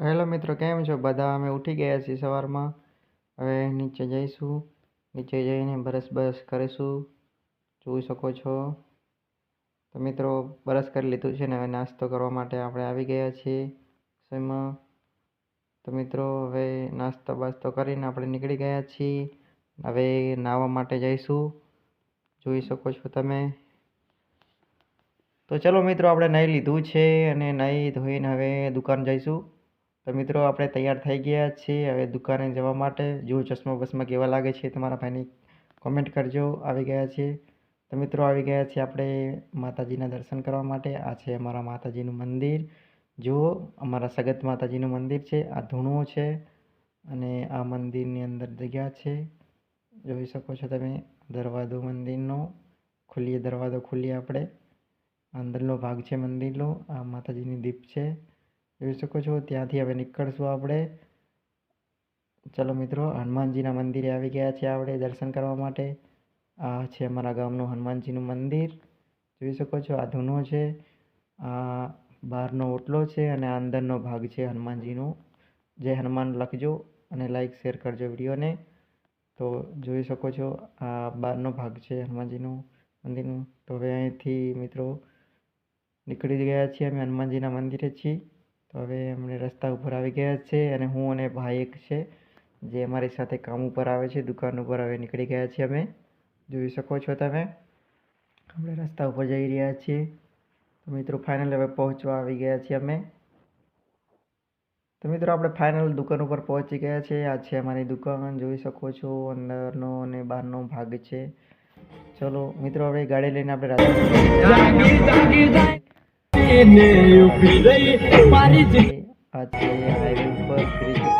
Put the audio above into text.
Hello મિત્રો, કેમ છો? બધા અમે ઉઠી ગયા છીએ સવારમાં. હવે નીચે જઈશું. નીચે જઈને બ્રશ બરસ કરીશું. જોઈ શકો છો. તો મિત્રો બરસ કરી લીધું છે ને, હવે નાસ્તો કરવા માટે આપણે આવી ગયા છીએ રસોઈમાં તો મિત્રો, હવે નાસ્તો બાસ્તો કરીને આપણે નીકળી ગયા છીએ. હવે નાહવા માટે જઈશું. જોઈ શકો છો તમે. તો ચલો મિત્રો, આપણે નાહી લીધું છે અને નાહી ધોઈને હવે દુકાન જઈશું. તો મિત્રો, આપણે તૈયાર થઈ ગયા છીએ. હવે દુકાને જવા માટે જો ચશ્મા બસમાં કેવા લાગે છે તમારા ભાઈની કોમેન્ટ કરજો. આવી ગયા છે તો મિત્રો, આવી ગયા છીએ આપણે માતાજીના દર્શન કરવા માટે. આ છે અમારા માતાજીનું મંદિર. જુઓ, અમારા સગત માતાજીનું મંદિર છે. આ ધૂણો છે અને આ મંદિરની અંદર જગ્યા છે. જોઈ શકો છો તમે દરવાજો મંદિરનો. ખુલ્લી દરવાજો ખુલ્લી આપણે. અંદરનો ભાગ છે મંદિરનો. આ માતાજીની દીપ છે. જોઈ શકો છો. ત્યાંથી હવે નીકળશું આપણે. ચલો મિત્રો, હનુમાનજીના મંદિરે આવી ગયા છે આપણે દર્શન કરવા માટે. આ છે અમારા ગામનું હનુમાનજીનું મંદિર. જોઈ શકો છો, આ ધૂનો છે. આ બહારનો ઓટલો છે અને અંદરનો ભાગ છે હનુમાનજીનો. જય હનુમાન લખજો અને લાઈક, શેર કરજો વિડીયોને. તો જોઈ શકો છો, આ બહારનો ભાગ છે હનુમાનજીનું મંદિરનું. તો હવે અહીંથી મિત્રો નીકળી ગયા છીએ અમે હનુમાનજીના મંદિરે છીએ. તો હવે અમને રસ્તા ઉપર આવી ગયા છે અને હું અને ભાઈ એક છે, જે અમારી સાથે કામ ઉપર આવે છે, દુકાન ઉપર હવે નીકળી ગયા છીએ અમે. જોઈ શકો છો તમે. આપણે રસ્તા ઉપર જઈ રહ્યા છીએ. તો મિત્રો ફાઇનલ હવે પહોંચવા આવી ગયા છીએ અમે. તો મિત્રો, આપણે ફાઇનલ દુકાન ઉપર પહોંચી ગયા છે. આ છે અમારી દુકાન. જોઈ શકો છો, અંદરનો અને બહારનો ભાગ છે. ચલો, મિત્રો, હવે ગાડી લઈને આપણે રાજસ્થાન એને ઊભી રહી. મારી આ છે હાઈવે ઉપર બ્રિજ